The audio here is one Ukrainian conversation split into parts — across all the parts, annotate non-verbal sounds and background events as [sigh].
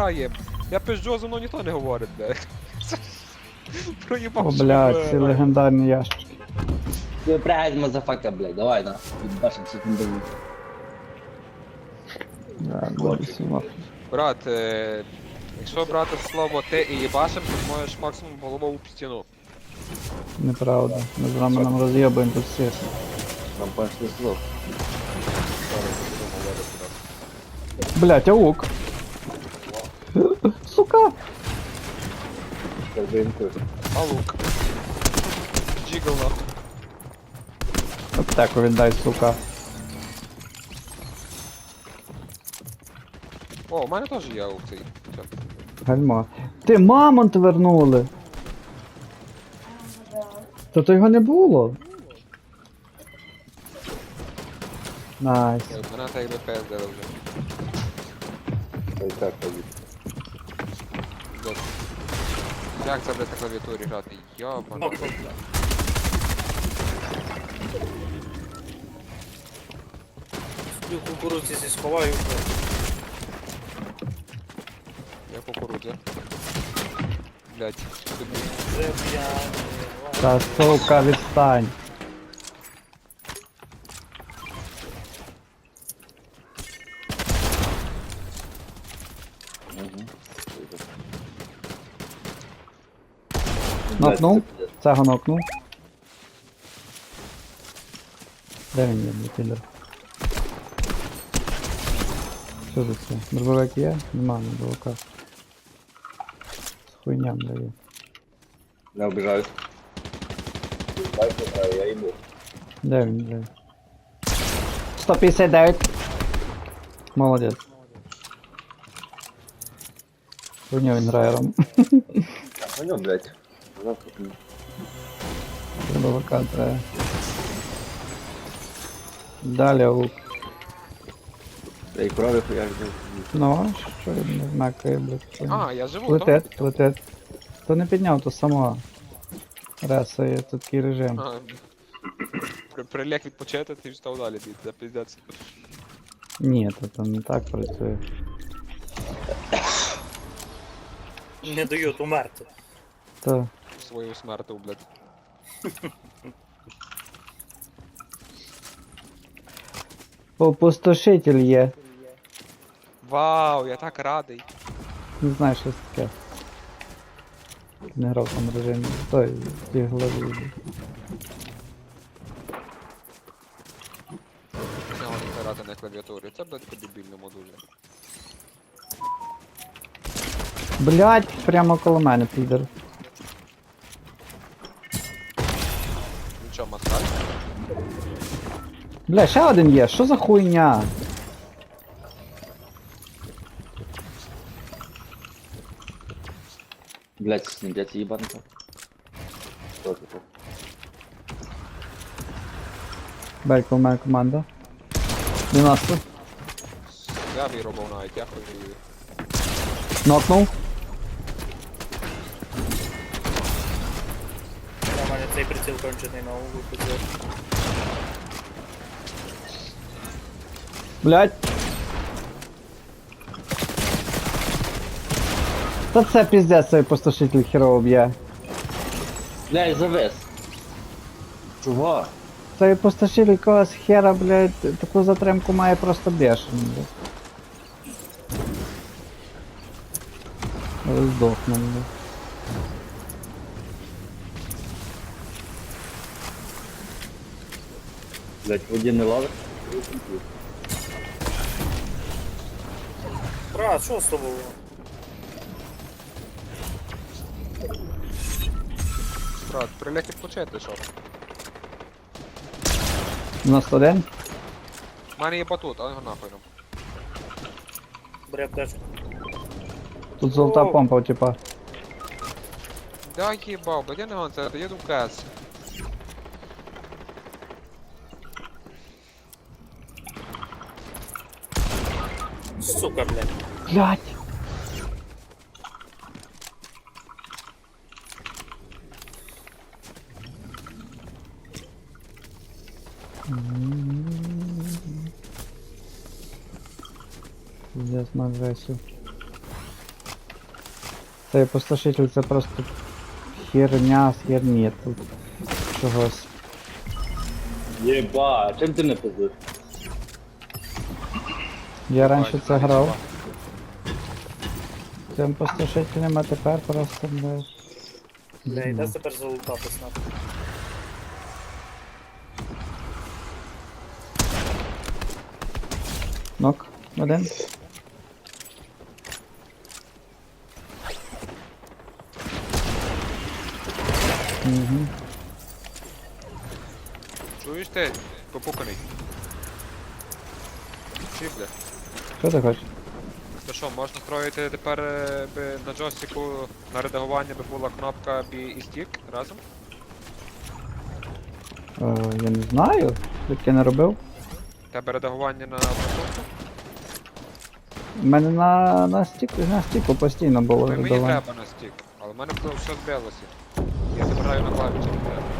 граємо. Я пизджу, за мною ніхто не говорить, блядь. [laughs] Проїбав. О, що блядь, ці легендарні ящики. Surprise, motherfucker, блядь, давай, на. Не даю. Да, Борис Брат, е, якщо брати слово ти і їбашим, то можеш максимум голову в стіну. Неправда. Ми з Романом роз'єбуємо тут всіх. Нам пошли слов. Блядь, аук. Сука! А лук. Джигл нахуй. Аптеку віддай, сука. О, у мене теж є лук цей. Чек. Гальмо. Ти мамонт вернули! То то його не було. Найс. Е, так якби пиздили вже. Блядь. Як це, блядь, на клавіатурі грати? Йобана. Сплю кукурудзі зі сховаю. Я кукурудзя. Блядь, тобі. Вже п'яний. Та сука, відстань. Нокнув? Цього нокнув. Де він є, блядь, Що за це? Дробовик є? Нема дробовика. З хуйням даю. Не обижаюсь. Я йду. Де він, де? 159. Молодець. Хуйню він грає ром. А Дробовика треба. Далі лук. Я і крови хуяк Ну, що він не знакає, блядь. А, я живу, то? Летить, летить. То не підняв, то само. Ресає тут такий режим. А, при- Прилег відпочити, ти став далі бити, це пиздець. Ні, то там не так працює. Не дають умерти. То Свою смерту, блядь. [laughs] опустошитель є. Вау, я так радий. Не знаю, що це таке. Не грав тому режимі. Той, в тій голові. Грати на клавіатурі. Це, блядь, по-дебільному дуже. Блять, прямо коло мене підер. Нічого, маскаль. Бля, ще один є, що за хуйня? Блядь, снідять їбанка. Що це? У мене команда. 90. Я виробив навіть, я хуй. Нокнув. У мене цей приціл кончений на углу піде. Блять. Та це піздець, цей опустошитель херово б'є. Блядь, завис. Чого? Цей опустошитель когось хера, блять, таку затримку має просто бешену, блядь. Але блядь. Блядь, воді не ловить? Брат, що з тобою? Брат, прилег відпочити, що? 91. У мене є батут, але його нахуй нам. Бре аптечку. Тут золота О. помпа, типа. Да їбав, блядь, я не гон, це я їду Сука, блядь. Блять. Пиздец, на агрессию. Цей опустошитель це просто херня з херні тут. Чогось. Єба, чим ти не пиздиш? Я раніше це грав цим опустошителем, а тепер просто блядь. Бля, йде тепер залутатись нахуй. Нок, один. Угу. Чуєш ти? Попуканий. Чи, бля? Що ти хочеш? То що, можна строїти тепер е, би на джойстику на редагування би була кнопка B і стік разом? Е, я не знаю, як я не робив. У Тебе редагування на кнопку? У мене на, на стік, на стіку постійно було мені треба на стік, але в мене все збилося. Я забираю на клавіші. не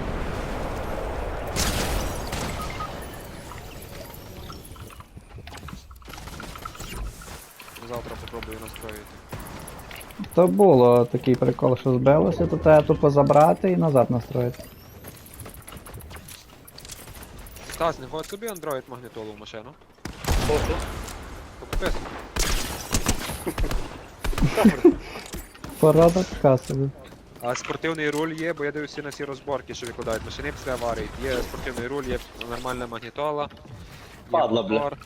Завтра попробую настроїти. То було такий прикол, що збилося, то треба тупо забрати і назад настроїти. Стас, не вводь собі Android магнітолу в машину. Хочу. Собі. Порада така собі. А спортивний руль є, бо я дивився на всі розборки, що викладають машини після аварії. Є спортивний руль, є нормальна магнітола. Є Падла, бля. мотор,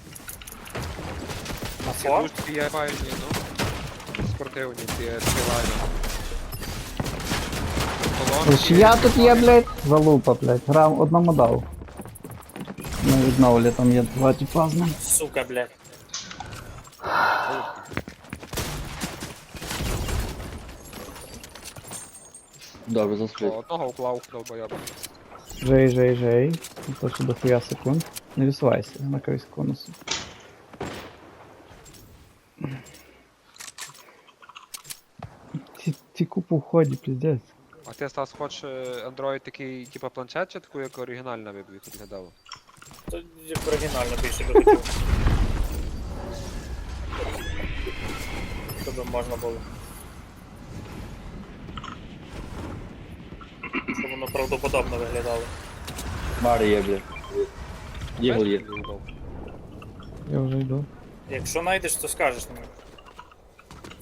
Фор? є файні, ну. Спортивні, ці. Ось я тут є, блядь, залупа, блядь. Грав одному дав. На відновлі там є два тіпа з ним. Сука, блядь. Добре, засприть. Одного уклав долбоєба. Жей, жей, жей. То що дохуя секунд. Не висувайся на якусь конусу. Ці, купу в ході, піздець. А ти Стас хочеш е, Android такий, типа планшет, чи таку, як оригінальна? То як оригінально більше би хотів. Щоб можна було. Щоб воно правдоподобно виглядало. Марі є, бля. Єгл є. Я вже йду. Якщо знайдеш, то скажеш мені.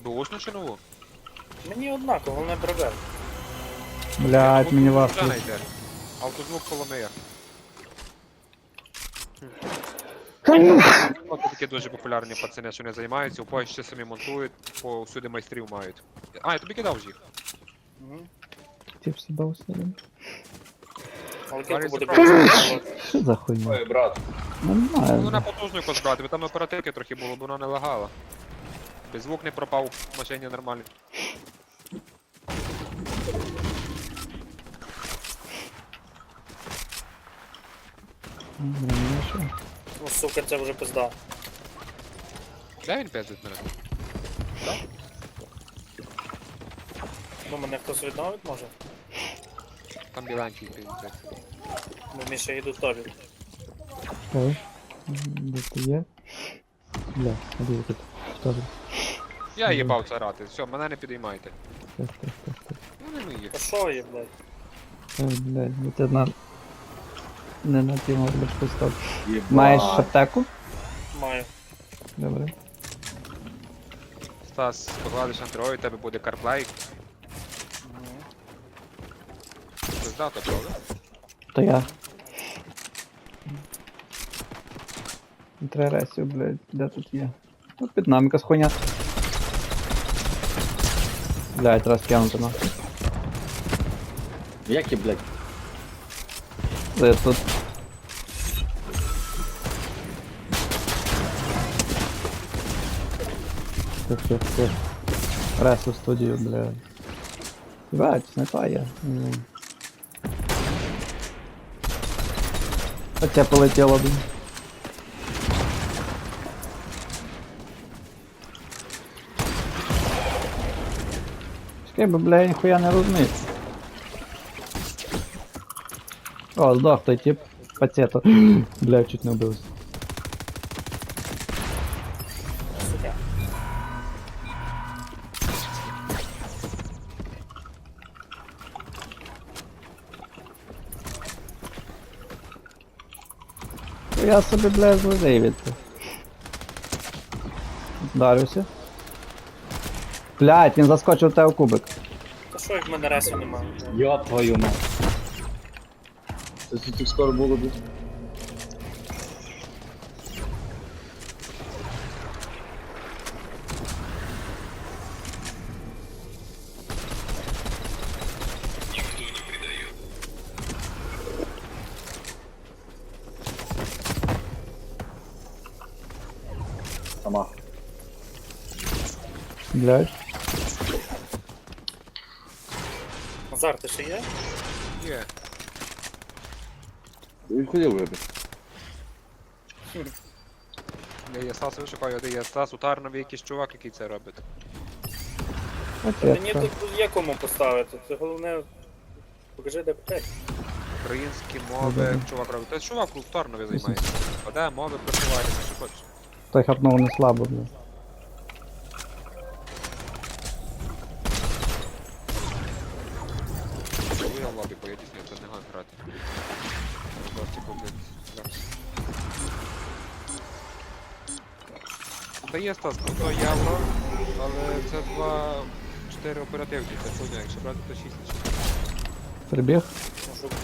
Бушну чи нову? Мені однаково, головне пробер. Блядь, мені важко. Автозвук Коломия. От такі дуже популярні пацани, що не займаються, у Польщі самі монтують, повсюди майстрів мають. А, я тобі кидав вже їх. Тип себе. Але кілька буде. Що за хуйня? Ой, брат. Ну, Ну, вона потужну якось брати, бо там оперативки трохи було, бо вона не лагала. Без звук не пропав в машині нормально. Ну? Ну, сука, це вже пизда. Де він пиздить мене? Ну, мене хтось відновить може? Там біленький пиздить. Бо Міша йду в тобі. Ой. Де ти є? Бля, а де тут? Що тут? Я їбав це грати, все, мене не підіймайте. Так, так, так, так. Ну не мої. Та що є, блядь? Ой, блядь, бо ти на... Не на тему бачку стоп. Маєш аптеку? Маю. Добре. Стас, погладиш Android, у тебе буде CarPlay. Мгм. Пизда, то правда? То я. Три ресів, блядь, де тут є? Ну, під нами якась хуйня. Блядь, раз кинути нахуй. Як є, блядь? Це тут. Тих, тих, тих. Рес у студію, блядь. Бать, снайпа є. М. Хоча полетіло, блін. Чекай, бо, бля, я ніхуя не розумію. А, здох той тип. Пацето. [gasps] Бля, чуть не вбився. Я собі, бля, злодей відти. Дарюся. Блядь, він заскочив в тебе в кубик. Та що як в мене расу немає? Йоп твою мать. Тут скоро було б. Сама. Блядь. Назар, ти ще є? Є. Він ходив вибір. Я є Стас вишукаю, де є Стас, у Тарнові якийсь чувак, який це робить. Мені тут є кому поставити. Це головне. Покажи, де п'ять. Українські мови, чувак робить. Та чувак у Тарнові займається. Паде, мови просувається, що хочеш. Той хапнув не слабо, блядь. Та є Стас, по 100 євро, але це 2, 4 оперативки, це хуйня, якщо брати, то 6 лише. Прибіг. Можу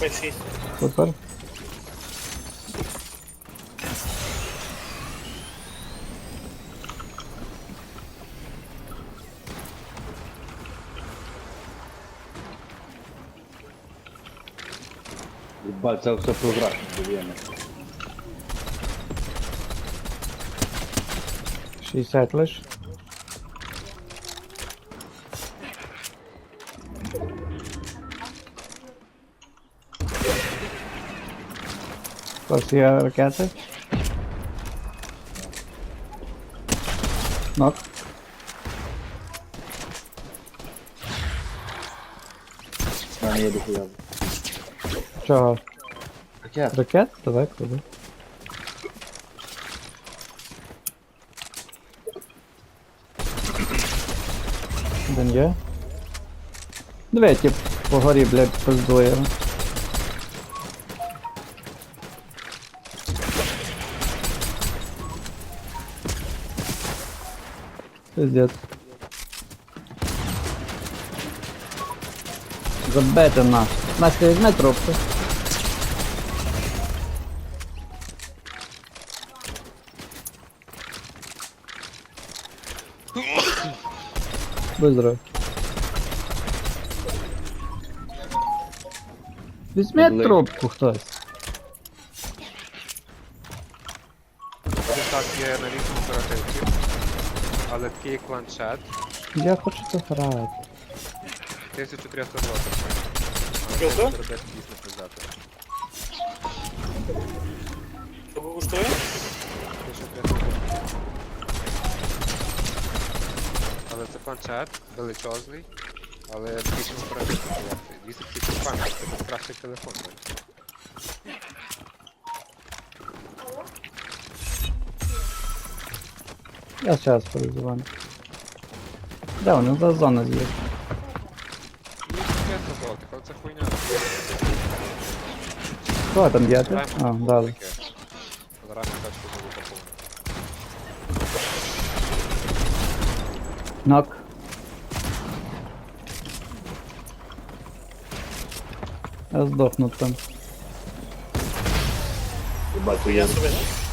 5-6. Супер. Єбать, це все прозрачно, довіяно. 60 лиш. Ось є ракети. Нок. У мене є дохуя. Чого? Ракет. Ракет? Давай, куди. Один є. Диви, тип по блядь, пиздує. Пиздец. Забити на. Настя, візьми трубку. Будь здоров. Візьми Блин. трубку хтось. Так є на 8 оперативки, але такий як планшет, Я хочу це грати. 1300 злотих. Але це дійсно пиздати. Що коштує? 1300 злотих. Але це планшет, величезний, але 8 оперативки злотих. 250 пам'ять, це кращий телефон. Я зараз перезвоню. Де вони за зона з'їв? 250 злотих, це хуйня. Хто там? Граємо А, в дали. таке. Зараз ми тачку буду повну. Нок. Я здохну там. Ебать, Я.